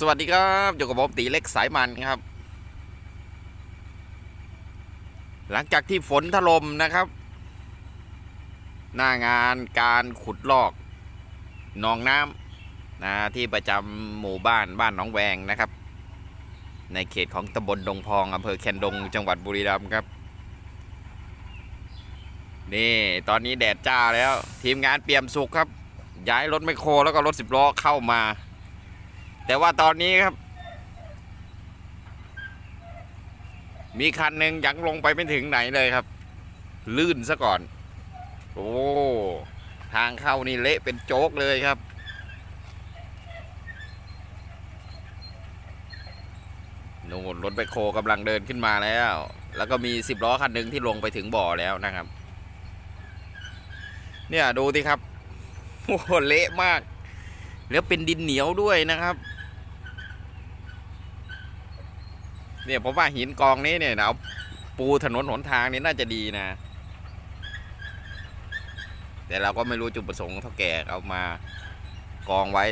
สวัสดีครับอยู่กับผมตีเล็กสายมันครับ หลังจากที่ฝนถล่มนะครับ หน้างานการขุดลอกหนองน้ำนะที่ประจำหมู่บ้านบ้านหนองแวงนะครับ ในเขตของตำบลดงพองอำเภอแคนดง จังหวัดบุรีรัมย์ครับ นี่ตอนนี้แดดจ้าแล้ว ทีมงานเปี่ยมสุขครับ ย้ายรถไมโครแล้วก็รถสิบล้อเข้ามา แต่ว่าตอนนี้ครับ มีคันหนึ่งยังลงไปไม่ถึงไหนเลยครับ ลื่นซะก่อน โอ้ทางเข้านี่เละเป็นโจ๊กเลยครับ นู่นรถไบคโคกำลังเดินขึ้นมาแล้ว แล้วก็มีสิบล้อคันหนึ่งที่ลงไปถึงบ่อแล้วนะครับ เนี่ยดูสิครับโอ้เละมาก แล้วเป็นดินเหนียวด้วยนะครับ เนี่ยผมว่าหินกองนี้เนี่ยเอาปูถนนหนทางนี่น่าจะดีนะ แต่เราก็ไม่รู้จุดประสงค์เท่าแก่เอามากองไว้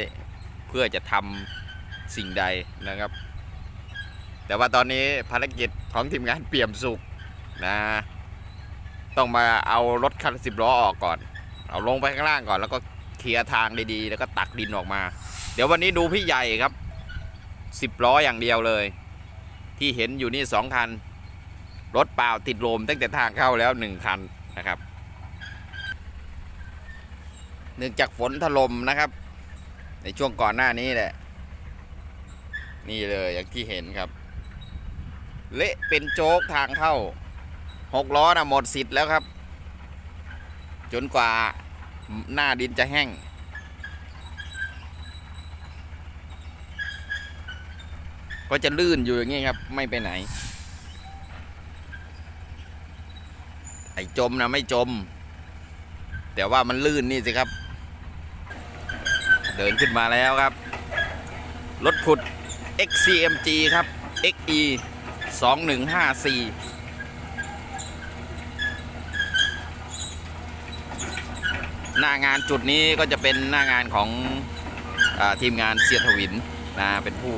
เพื่อจะทำสิ่งใดนะครับ แต่ว่าตอนนี้ภารกิจของทีมงานเปี่ยมสุขนะ ต้องมาเอารถคันสิบล้อออกก่อน เอาลงไปข้างล่างก่อนแล้วก็เคลียร์ทางดีๆ แล้วก็ตักดินออกมา เดี๋ยววันนี้ดูพี่ใหญ่ครับสิบล้ออย่างเดียวเลย ที่เห็นอยู่นี่สองคัน รถเปล่าติดลมตั้งแต่ทางเข้าแล้วหนึ่งคันนะครับ เนื่องจากฝนถล่มนะครับ ในช่วงก่อนหน้านี้แหละ นี่เลยอย่างที่เห็นครับ เละเป็นโจ๊กทางเข้าหกล้อนะหมดสิทธิ์แล้วครับ จนกว่าหน้าดินจะแห้ง ก็จะลื่นอยู่อย่างนี้ครับ ไม่ไปไหน ไอ้จมนะไม่จม แต่ว่ามันลื่นนี่สิครับ เดินขึ้นมาแล้วครับ รถขุด XCMG ครับ XE 2154หน้างานจุดนี้ก็จะเป็นหน้างานของอทีมงานเสียทวินนะเป็นผู้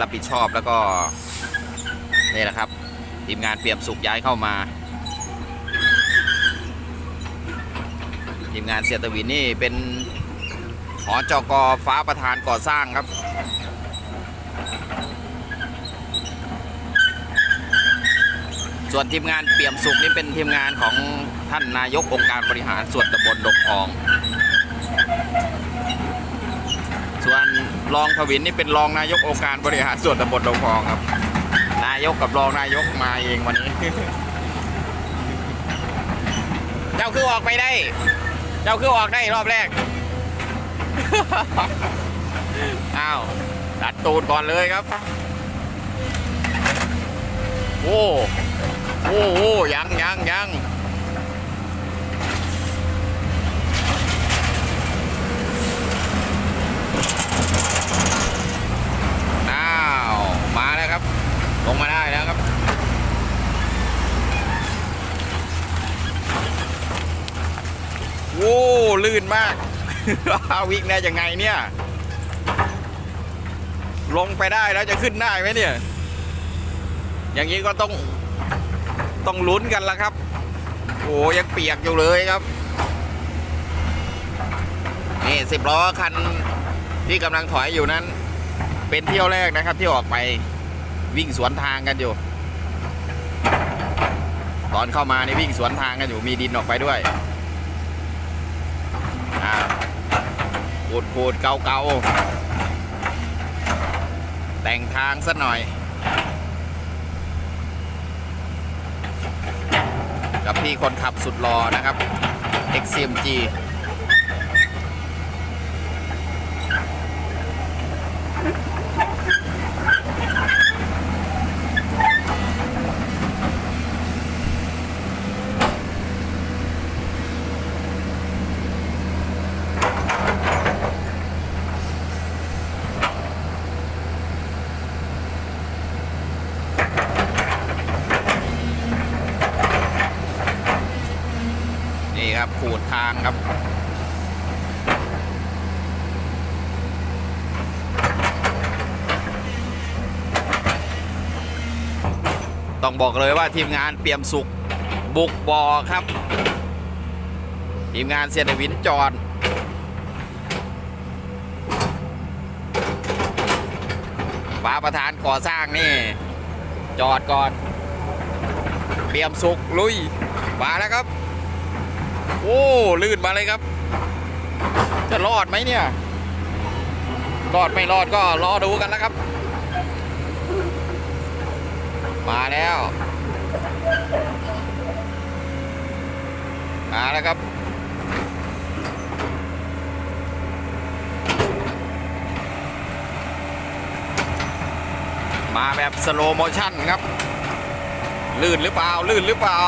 รับผิดชอบแล้วก็นี่แหละครับทีมงานเปี่ยมสุขย้ายเข้ามา ทีมงานเสียทวินนี่เป็นหอจกฟ้าประธานก่อสร้างครับ ส่วนทีมงานเปี่ยมสุขนี่เป็นทีมงานของท่านนายกองค์การบริหารส่วนตำบลดงพอง รองทวินนี่เป็นรองนายกองค์การบริหารส่วนตำบลดงพองครับ นายกกับรองนายกมาเองวันนี้ เจ้าคือออกไปได้ เจ้าคือออกได้รอบแรก อ้าวดัดตูดก่อนเลยครับ โอ้โอ้โอ้ยังยังยังอ้าว มาแล้วครับ ลงมาได้แล้วครับ โว้ลื่นมาก วิ่งได้ยังไงเนี่ย ลงไปได้แล้วจะขึ้นได้ไหมเนี่ย อย่างนี้ก็ต้องต้องลุ้นกันละครับ โอ้ยังเปียกอยู่เลยครับ นี่สิบล้อคันที่กำลังถอยอยู่นั้น เป็นเที่ยวแรกนะครับที่ออกไป วิ่งสวนทางกันอยู่ ตอนเข้ามานี่วิ่งสวนทางกันอยู่มีดินออกไปด้วยขูดขูดเกาเกาแต่งทางสักหน่อย กับพี่คนขับสุดรอนะครับ XCMG บขูดทางครับต้องบอกเลยว่าทีมงานเปี่ยมสุขบุกบอครับ ทีมงานเซียนวินจอดฟ้าประธานก่อสร้างนี่ จอดก่อน เปี่ยมสุขลุยมาแล้วครับ โอ้ลื่นมาเลยครับ จะรอดไหมเนี่ย รอดไม่รอดก็รอดูกันแล้วครับ มาแล้ว มาแล้วครับมาแบบสโลโมชั่นครับ ลื่นหรือเปล่า ลื่นหรือเปล่า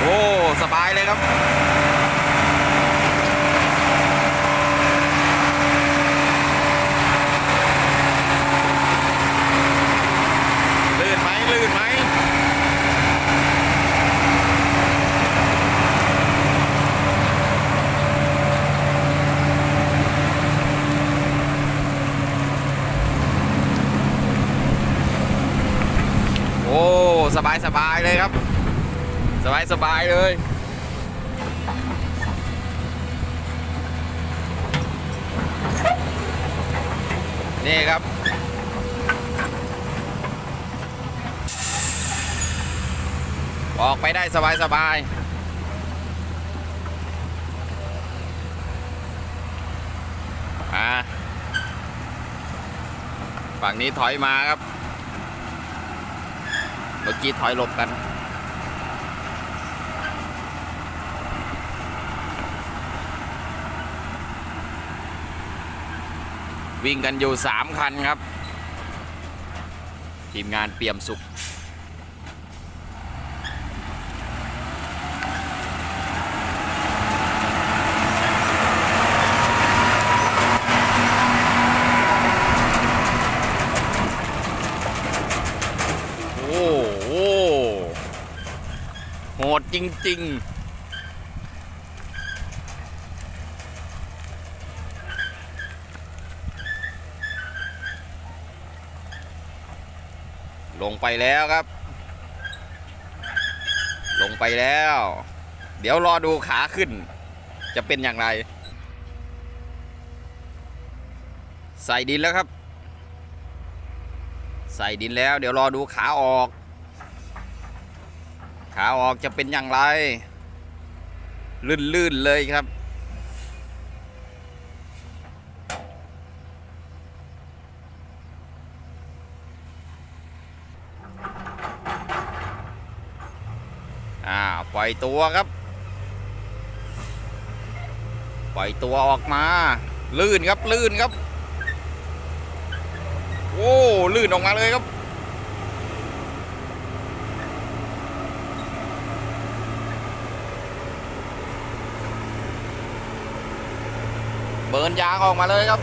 โอ้ สบาย เลยครับลื่นไหมลื่นไหมโอ้ สบายสบายเลยครับ สบายสบายเลย นี่ครับ ออกไปได้สบายสบายมาฝั่งนี้ถอยมาครับ เมื่อกี้ถอยหลบกัน วิ่งกันอยู่สามคันครับ ทีมงานเปี่ยมสุข โอ้โหโหดจริง ๆ ลงไปแล้วครับ ลงไปแล้ว เดี๋ยวรอดูขาขึ้น จะเป็นอย่างไร ใส่ดินแล้วครับ ใส่ดินแล้ว เดี๋ยวรอดูขาออก ขาออกจะเป็นอย่างไร ลื่นๆเลยครับ อ่า ปล่อยตัวครับ ปล่อยตัวออกมา ลื่นครับลื่นครับ โอ้ลื่นออกมาเลยครับเบิร์นยางออกมาเลยครับ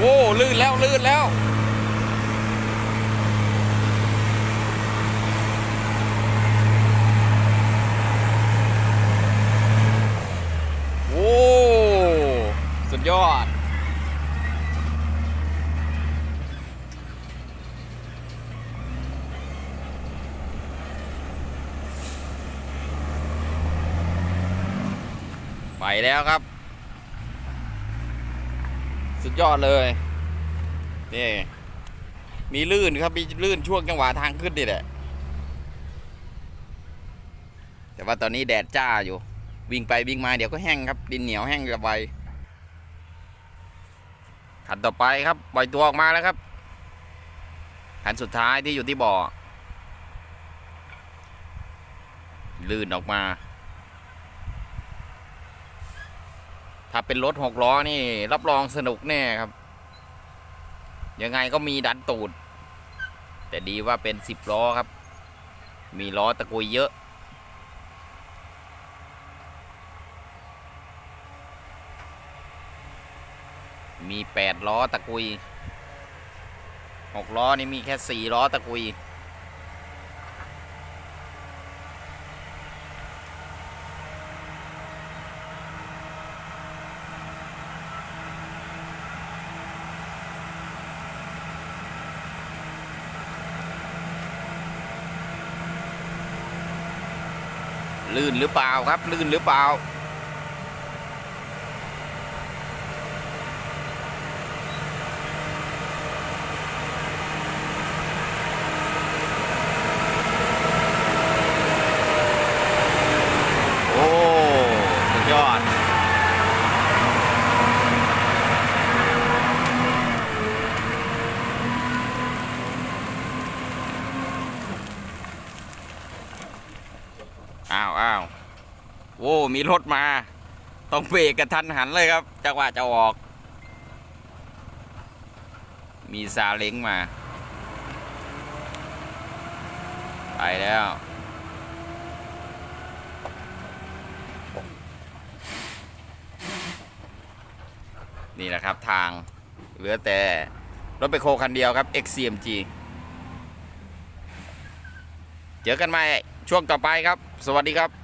โอ้ลื่น แล้วลื่นแล้วโอ้สุดยอดไปแล้วครับ สุดยอดเลย นี่มีลื่นครับมีลื่นช่วงจังหวะทางขึ้นนี่แหละแต่ว่าตอนนี้แดดจ้าอยู่ วิ่งไปวิ่งมาเดี๋ยวก็แห้งครับ ดินเหนียวแห้งระบายขันต่อไปครับปล่อยตัวออกมาแล้วครับคันสุดท้ายที่อยู่ที่บ่อ ลื่นออกมา ถ้าเป็นรถหกล้อนี่ รับรองสนุกแน่ครับ ยังไงก็มีดันตูด แต่ดีว่าเป็นสิบล้อครับ มีล้อตะกุยเยอะ มีแปดล้อตะกุยหกล้อนี่มีแค่สี่ล้อตะกุย ลื่นหรือเปล่าครับ ลื่นหรือเปล่า โอ้สุดยอด อ้าวอ้าวโว้ มีรถมา ต้องเบรกกระทันหันเลยครับจังหวะจะออก มีซาเล้งมา ไปแล้วนี่แหละครับทางเหลือแต่ รถไปโคคันเดียวครับ XCMG เจอกันใหม่ช่วงต่อไปครับ สวัสดีครับ